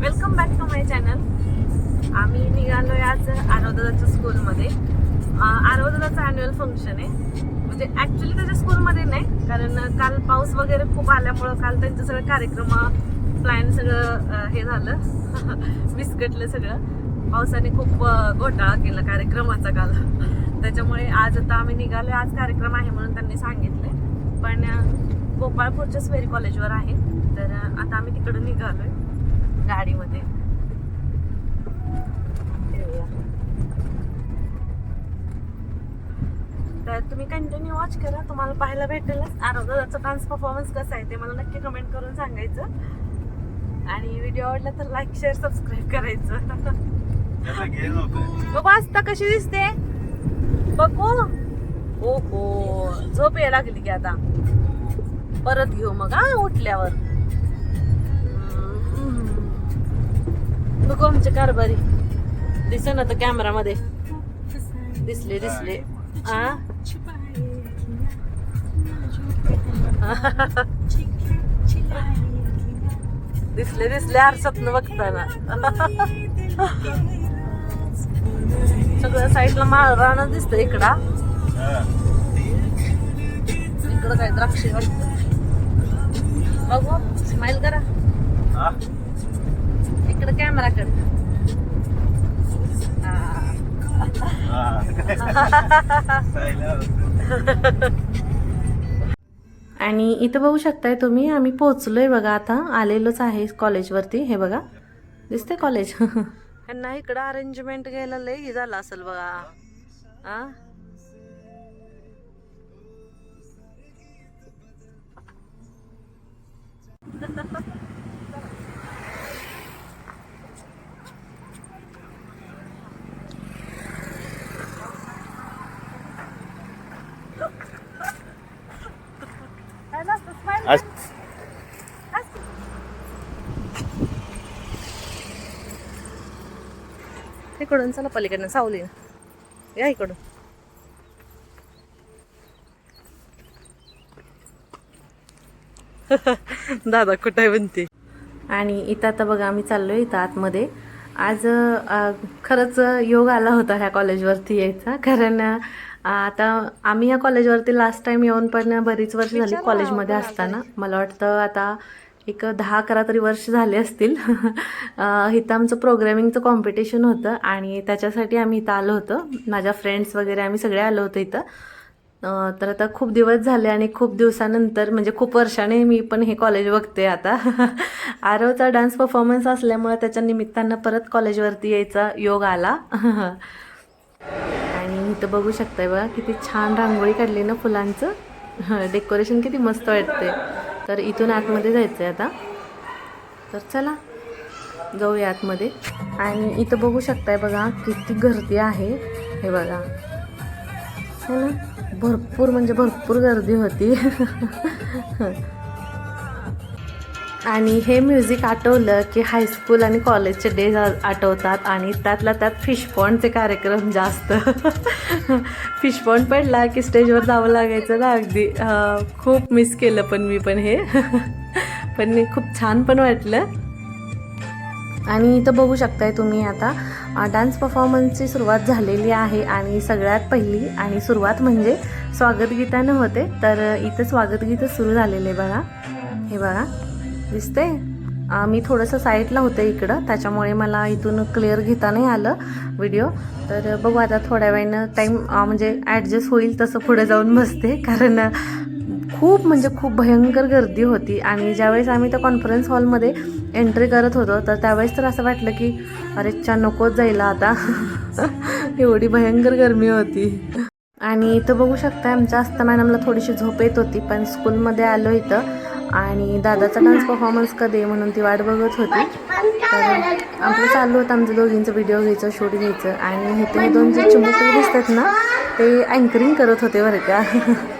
Welcome back to my channel आम्ही निघालो आज आरोदाच्या स्कूलमध्ये आरोदाचं अॅन्युअल फंक्शन आहे. म्हणजे ऍक्च्युली त्याच्या स्कूलमध्ये नाही कारण काल पाऊस वगैरे खूप आल्यामुळं काल त्यांचं सगळं कार्यक्रम प्लॅन सगळं हे झालं. विस्कटलं सगळं. पावसाने खूप घोटाळा केला कार्यक्रमाचा काल. त्याच्यामुळे आज आता आम्ही निघालो आज कार्यक्रम आहे म्हणून त्यांनी सांगितले पण गोपाळपूरच्याच गोपाळपूरच्या स्वेरी कॉलेजवर आहे. तर आता आम्ही तिकडं निघालो आहे गाडीमध्ये. तर तुम्ही कंटिन्यू वॉच करा. तुम्हाला पाहायला भेटेलच. आरोग्याचा डान्स परफॉर्मन्स कसा आहे ते मला नक्की कमेंट करून सांगायचं. आणि व्हिडिओ आवडला तर लाईक शेअर सबस्क्राईब करायचं. बाबा आस्था कशी दिसते? बघू. ओ हो झोप यायला लागली की आता. परत घेऊ मग हा उठल्यावर. बघू आमच्या कारभारी. दिस ना तर कॅमेरामध्ये दिसले दिसले. आ? दिसले दिसले आरसातनं बघताना. सगळ्या साईडला माळ राण दिसत इकडा. इकडं काय द्राक्षे बघू स्माइल करा. इकडं कॅमेराकडे. आणि इथं बघू शकताय तुम्ही आम्ही पोहोचलोय बघा आता. आलेलोच आहे कॉलेजवरती हे बघा. दिसते कॉलेज यांना इकडं अरेंजमेंट घ्यायला लय हे झालं असेल बघा. आ आज- इकडून चला पलीकडनं सावली या इकडून. दादा कुठे म्हणते? आणि इथं आता बघा आम्ही चाललोय इथं आतमध्ये. आज खरंच योग आला होता ह्या कॉलेजवरती यायचा. कारण आता आम्ही या कॉलेजवरती लास्ट टाइम येऊन पण बरीच वर्ष झाली कॉलेजमध्ये असताना. मला वाटतं आता एक दहा अकरा तरी वर्ष झाले असतील. इथं आमचं प्रोग्रॅमिंगचं कॉम्पिटिशन होतं आणि त्याच्यासाठी आम्ही इथं आलो होतो. माझ्या फ्रेंड्स वगैरे आम्ही सगळे आलो होतो इथं. तर आता खूप दिवस झाले आणि खूप दिवसानंतर म्हणजे खूप वर्षाने मी पण हे कॉलेज बघते आता. आरवचा डान्स परफॉर्मन्स असल्यामुळे त्याच्या निमित्तानं परत कॉलेजवरती यायचा योग आला. आणि इथं बघू शकताय बघा किती छान रांगोळी काढली ना फुलांचं. डेकोरेशन किती मस्त वाटते तर इथून आतमध्ये जायचं आहे आता. तर चला जाऊया आतमध्ये. आणि इथं बघू शकताय बघा किती गर्दी आहे. हे बघा. है ना? भरपूर म्हणजे भरपूर गर्दी होती. आणि हे म्युझिक आठवलं की हायस्कूल आणि कॉलेजचे डेज आठवतात आणि त्यातल्या त्यात फिश पॉन्डचे कार्यक्रम जास्त. फिश पॉन्ड पडला की स्टेजवर जावं लागायचं ना अगदी. खूप मिस केलं पण मी पण हे. पण खूप छान पण वाटलं. आणि इथं बघू शकताय तुम्ही आता डान्स परफॉर्मन्सची सुरुवात झालेली आहे आणि सगळ्यात पहिली आणि सुरुवात म्हणजे स्वागतगीतानं होते. तर इथं स्वागतगीतं सुरू झालेले बघा. हे बघा. दिसते मी थोडंसं साईडला होते इकडं त्याच्यामुळे मला इथून क्लिअर घेता नाही आलं व्हिडिओ. तर बघू आता थोड्या वेळानं टाईम म्हणजे ॲडजस्ट होईल तसं पुढे जाऊन बसते कारण खूप म्हणजे खूप भयंकर गर्दी होती. आणि ज्यावेळेस आम्ही त्या कॉन्फरन्स हॉलमध्ये एंट्री करत होतो तर त्यावेळेस तर असं वाटलं की अरे चा नकोच जायला आता. एवढी भयंकर गर्मी होती. आणि इथं बघू शकता आमच्या आस्था मॅडमला थोडीशी झोप येत होती पण स्कूलमध्ये आलो इथं. आणि दादाचा डान्स परफॉर्मन्स कधी म्हणून ती वाट बघत होती. तर आपलं चालू होतं आमचं दोघींचं व्हिडिओ घ्यायचं शूट घ्यायचं. आणि हे ते दोन जे चुंबक दिसतात ना ते अँकरिंग करत होते बरं का.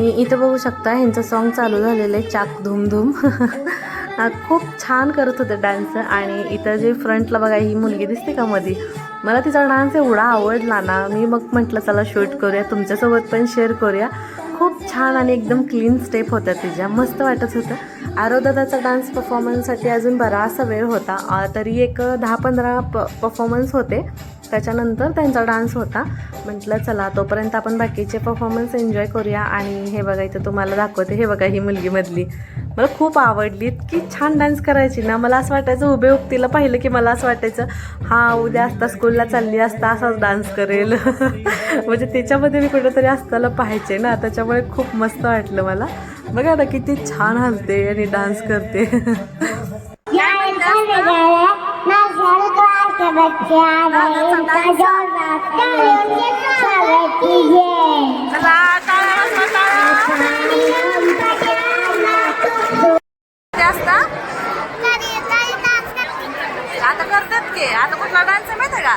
आणि इथं बघू शकता ह्यांचं सॉन्ग चालू झालेलं आहे चाक धूम धूम. खूप छान करत होते डान्स आणि इथं जे फ्रंटला बघा ही मुलगी दिसते का मधी? मला तिचा डान्स एवढा आवडला ना मी मग म्हटलं चला शूट करूया तुमच्यासोबत पण शेअर करूया. खूप छान आणि एकदम क्लीन स्टेप होत्या तिच्या. मस्त वाटत होतं. आरोदादाचा डान्स परफॉर्मन्ससाठी अजून बराचसा वेळ होता. तरी एक दहा पंधरा प परफॉर्मन्स होते. त्याच्यानंतर त्यांचा डान्स होता. म्हटलं चला तोपर्यंत आपण बाकीचे परफॉर्मन्स एन्जॉय करूया आणि हे बघा इथं तुम्हाला दाखवते. हे बघा ही मुलगी मधली. मला खूप आवडली. इतकी छान डान्स करायची ना. मला असं वाटायचं उभे उक्तीला पाहिलं की मला असं वाटायचं हा उद्या असता स्कूलला चालली असता असाच डान्स करेल. म्हणजे त्याच्यामध्ये मी कुठेतरी असताना पाहायचे ना. त्याच्यामुळे खूप मस्त वाटलं मला. बघा आता किती छान हसते आणि डान्स करते. असता आता करतात की आता कुठला डान्स आहे माहिती आहे का?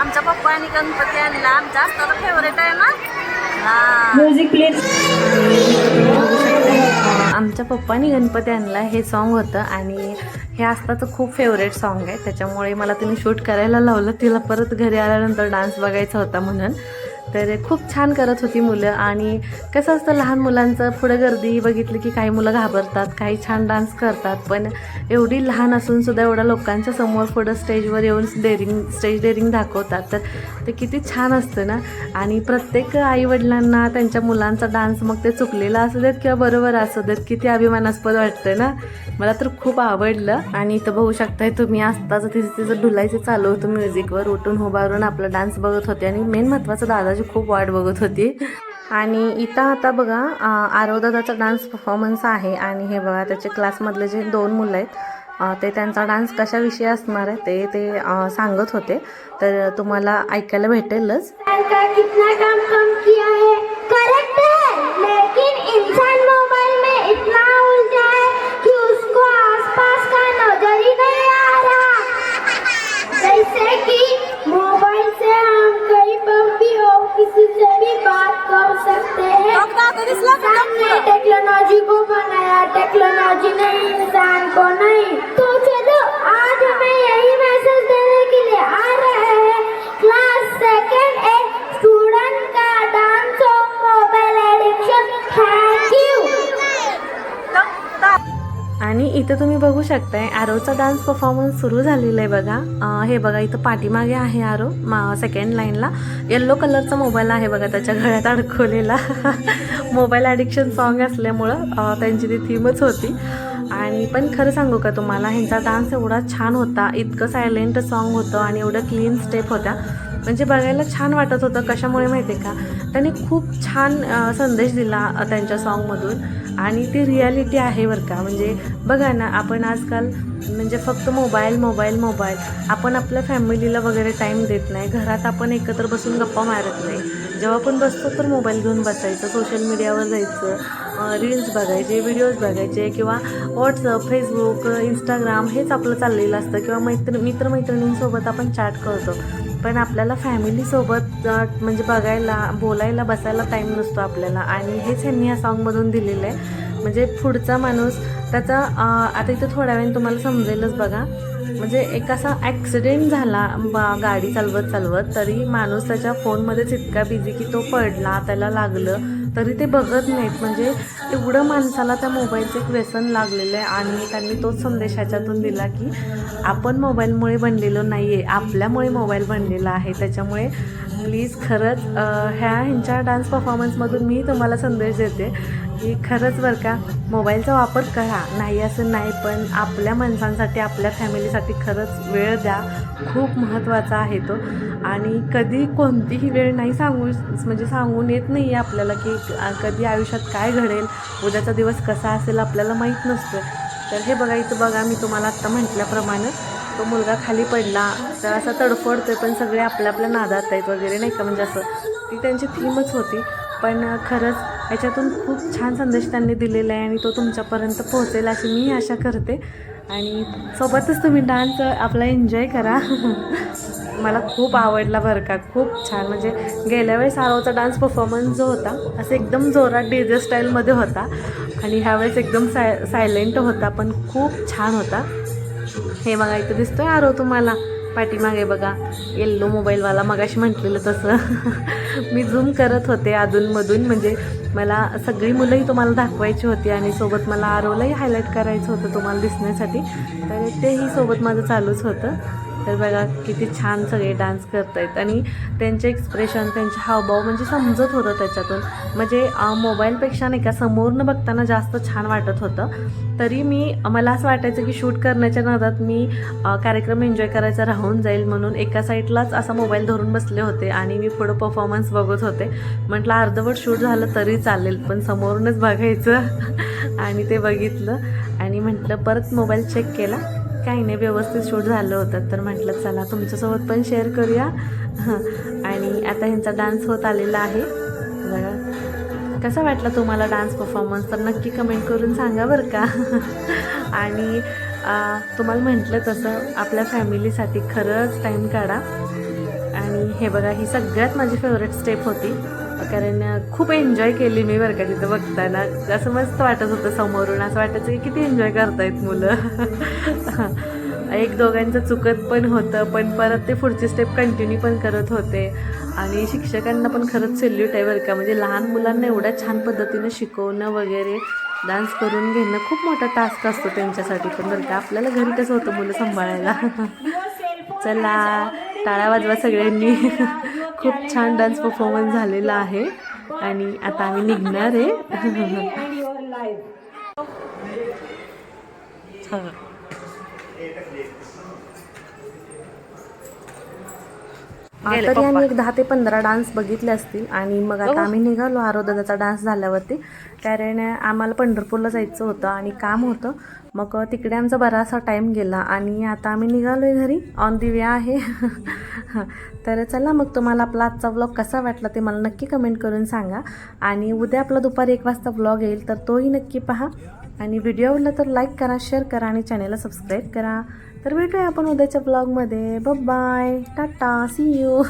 आमच्या पप्पानी गणपती आणला आमचा असता तर फेवरेट आहे ना? म्युझिक प्लीज आमच्या पप्पानी गणपती आणला हे सॉन्ग होतं आणि हे आस्ताचं खूप फेवरेट सॉन्ग आहे. त्याच्यामुळे मला तिने शूट करायला लावलं. तिला परत घरी आल्यानंतर डान्स बघायचा होता म्हणून. तर खूप छान करत होती मुलं. आणि कसं असतं लहान मुलांचं पुढं गर्दी बघितली की काही मुलं घाबरतात काही छान डान्स करतात. पण एवढी लहान असून सुद्धा एवढ्या लोकांच्या समोर पुढं स्टेजवर येऊन डेअरिंग स्टेज डेअरिंग दाखवतात. तर ते किती छान असतं ना. आणि प्रत्येक आईवडिलांना त्यांच्या मुलांचा डान्स मग ते चुकलेला असू देत किंवा बरोबर असू देत किती अभिमानास्पद वाटतं ना. मला तर खूप आवडलं. आणि इथं बघू शकताय तुम्ही आत्ताचं तिचं तिचं ढुलायचं चालू होतं म्युझिकवर. उठून उभारून आपला डान्स बघत होते. आणि मेन महत्त्वाचं दादाजी खूप वाट बघत होती. आणि इथं आता बघा आरोदादाचा डान्स परफॉर्मन्स आहे. आणि हे बघा त्याचे क्लासमधले जे दोन मुलं आहेत ते त्यांचा डान्स कशाविषयी असणार आहे ते ते सांगत होते. तर तुम्हाला ऐकायला भेटेलच. कितना काम किया है किसी से भी बात कर सकते हैं। टेक्नोलॉजी को बनाया टेक्नोलॉजी ने इंसान को नहीं। तो चलो आणि इथं तुम्ही बघू शकताय आरोचा डान्स परफॉर्मन्स सुरू झालेला आहे बघा. हे बघा इथं पाठीमागे आहे आरो मा सेकंड लाईनला येल्लो कलरचा मोबाईल आहे बघा त्याच्या गळ्यात अडकवलेला. मोबाईल ॲडिक्शन सॉन्ग असल्यामुळं त्यांची ती थीमच होती. आणि पण खरं सांगू का तुम्हाला ह्यांचा डान्स एवढा छान होता. इतकं सायलेंट सॉन्ग होतं आणि एवढं क्लीन स्टेप होत्या. म्हणजे बघायला छान वाटत होतं कशामुळे माहिती आहे का? त्यांनी खूप छान संदेश दिला त्यांच्या सॉन्गमधून आणि ती रियालिटी आहे बरं का. म्हणजे बघा ना आपण आजकाल म्हणजे फक्त मोबाईल मोबाईल मोबाईल आपण आपल्या फॅमिलीला वगैरे टाईम देत नाही. घरात आपण एकत्र बसून गप्पा मारत नाही. जेव्हा आपण बसतो तर मोबाईल घेऊन बसायचं सोशल मीडियावर जायचं रील्स बघायचे व्हिडिओज बघायचे किंवा व्हॉट्सअप फेसबुक इंस्टाग्राम हेच आपलं चाललेलं असतं. किंवा मैत्र मित्रमैत्रिणींसोबत आपण चॅट करतो. पण आपल्याला फॅमिलीसोबत म्हणजे बघायला बोलायला बसायला टाईम नसतो आपल्याला. आणि हेच ह्यांनी या सॉन्गमधून दिलेलं आहे. म्हणजे पुढचा माणूस त्याचा आता इथं थोड्या वेळाने तुम्हाला समजेलच बघा. म्हणजे एक असा ॲक्सिडेंट झाला बा गाडी चालवत चालवत तरी माणूस त्याच्या फोनमध्येच इतका बिझी की तो पडला त्याला लागलं. तरी ते बघत नाहीत. म्हणजे एवढं माणसाला त्या मोबाईलचं एक व्यसन लागलेलं आहे आणि त्यांनी तोच संदेश ह्याच्यातून दिला की आपण मोबाईलमुळे बनलेलो नाही आहे आपल्यामुळे मोबाईल बनलेला आहे. त्याच्यामुळे प्लीज खरंच ह्या ह्यांच्या डान्स परफॉर्मन्समधून मी तुम्हाला संदेश देते. की खरंच बरं का मोबाईलचा वापर करा. नाही असं नाही पण आपल्या माणसांसाठी आपल्या फॅमिलीसाठी खरंच वेळ द्या. खूप महत्त्वाचा आहे तो. आणि कधी कोणतीही वेळ नाही सांगू म्हणजे सांगून येत नाही आहे आपल्याला की कधी आयुष्यात काय घडेल उद्याचा दिवस कसा असेल आपल्याला माहीत नसतं तर हे बघा इथं बघा मी तुम्हाला आत्ता म्हटल्याप्रमाणे तो मुलगा खाली पडला तर असा तडफडतोय पण सगळे आपल्या आपल्या नादात आहेत वगैरे नाही का? म्हणजे असं ती त्यांची थीमच होती. पण खरंच याच्यातून खूप छान संदेश त्यांनी दिलेला आहे आणि तो तुमच्यापर्यंत पोहोचेल अशी मी आशा करते. आणि सोबतच तुम्ही डान्स आपला एन्जॉय करा. मला खूप आवडला बरं का. खूप छान. म्हणजे गेल्या वेळेस आरोचा डान्स परफॉर्मन्स जो होता असं एकदम जोरात डी जे स्टाईलमध्ये होता. आणि ह्यावेळेस एकदम साय सायलेंट होता पण खूप छान होता. हे बघा इथं दिसतोय आरो तुम्हाला. पाठीमागे बघा. येल्लो मोबाईलवाला मगाशी म्हटलेलं तसं. मी झूम करत होते अधूनमधून. म्हणजे मला सगळी मुलंही तुम्हाला दाखवायची होती आणि सोबत मला आरोलाही हायलाईट करायचं होतं तुम्हाला दिसण्यासाठी. तर तेही सोबत माझं चालूच होतं. तर बघा किती छान सगळे डान्स करत आहेत आणि त्यांचे एक्सप्रेशन त्यांचे हावभाव म्हणजे समजत होतं त्याच्यातून. म्हणजे मोबाईलपेक्षा नाही का समोरनं बघताना जास्त छान वाटत होतं. तरी मी मला असं वाटायचं की शूट करण्याच्या नादात मी कार्यक्रम एन्जॉय करायचा राहून जाईल म्हणून एका साईडलाच असा मोबाईल धरून बसले होते आणि मी पुढं परफॉर्मन्स बघत होते. म्हटलं अर्धवट शूट झालं तरी चालेल पण समोरूनच बघायचं. आणि ते बघितलं आणि म्हटलं परत मोबाईल चेक केला. काही नाही व्यवस्थित शूट झालं होतं. तर म्हटलं चला तुमच्यासोबत पण शेअर करूया. आणि आता ह्यांचा डान्स होत आलेला आहे. बघा. कसा वाटला तुम्हाला डान्स परफॉर्मन्स तर नक्की कमेंट करून सांगा बरं का. आणि तुम्हाला म्हटलं तसं आपल्या फॅमिलीसाठी खरंच टाईम काढा. आणि हे बघा ही सगळ्यात माझी फेवरेट स्टेप होती. कारण खूप एन्जॉय केली मी बरं का तिथं बघताना. असं मस्त वाटत होतं समोरून. असं वाटायचं की किती एन्जॉय करतायत मुलं. एक दोघांचं चुकत पण होतं पण परत ते पुढची स्टेप कंटिन्यू पण करत होते. आणि शिक्षकांना पण खरंच सेल्यूट आहे बरं का. म्हणजे लहान मुलांना एवढ्या छान पद्धतीनं शिकवणं वगैरे डान्स करून घेणं खूप मोठा टास्क असतो त्यांच्यासाठी पण बरं का. आपल्याला घरी कसं होतं मुलं सांभाळायला? चला. टाळ्या वाजवा सगळ्यांनी. खूप छान डान्स परफॉर्मन्स झालेला आहे. आणि आता आम्ही निघणार आहे. तरी आम्ही एक दहा ते पंधरा डान्स बघितले असतील आणि मग आता आम्ही निघालो आरोदाचा डान्स झाल्यावरती. कारण आम्हाला पंढरपूरला जायचं होतं आणि काम होतं. मग तिकडे आमचा बराचसा टाईम गेला आणि आता आम्ही निघालो आहे घरी. ऑन दी वे आहे. तर चला मग तुम्हाला आपला आजचा ब्लॉग कसा वाटला ते मला नक्की कमेंट करून सांगा. आणि उद्या आपला दुपारी एक वाजता ब्लॉग येईल तर तोही नक्की पहा. आणि व्हिडिओ आवडला तर लाईक करा शेअर करा आणि चॅनेलला सबस्क्राईब करा. तर भेटूया आपण उद्याच्या ब्लॉगमध्ये बाय टाटा सी यू